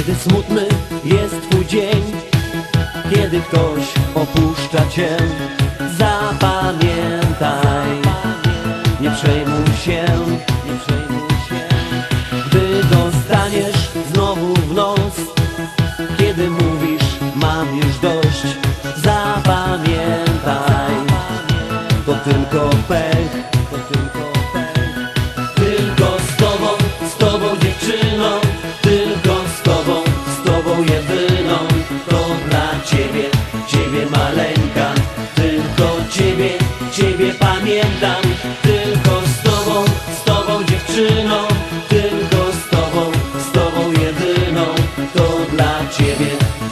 smutny jest twój dzień Kiedy ktoś opuszcza cię Zapamiętaj. Nie przejmuj się. Gdy dostaniesz znowu w nos Kiedy mówisz mam już dość Zapamiętaj. To tylko pech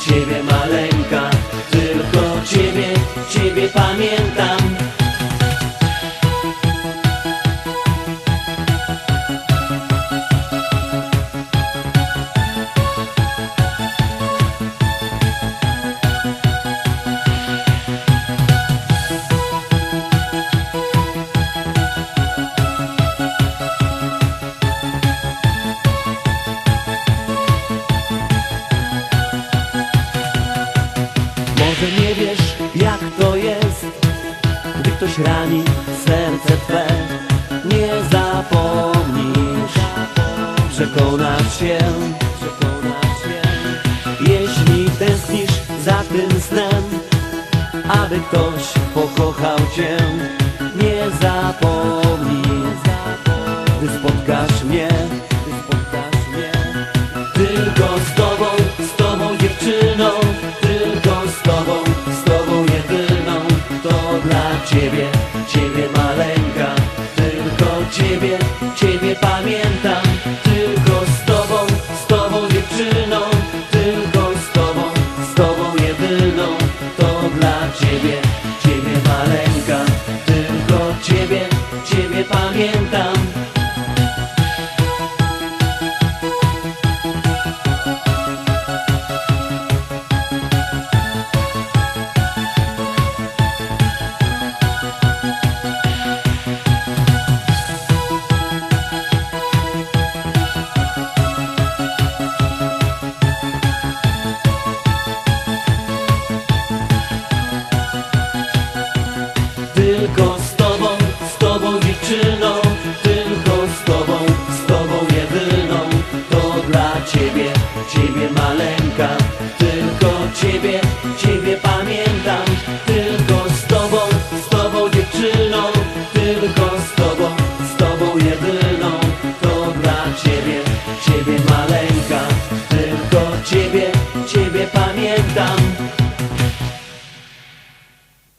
ciebie, maleńka Może nie wiesz jak to jest Gdy ktoś rani serce Twe. Nie zapomnisz Przekonasz się. Jeśli tęsknisz za tym snem Aby ktoś pokochał Cię Nie zapomnij Gdy tobą ciebie, ciebie pamiętam. Tylko z tobą, z tobą dziewczyną. Tylko z tobą, z tobą jedyną. To dla ciebie, ciebie maleńka. Tylko ciebie,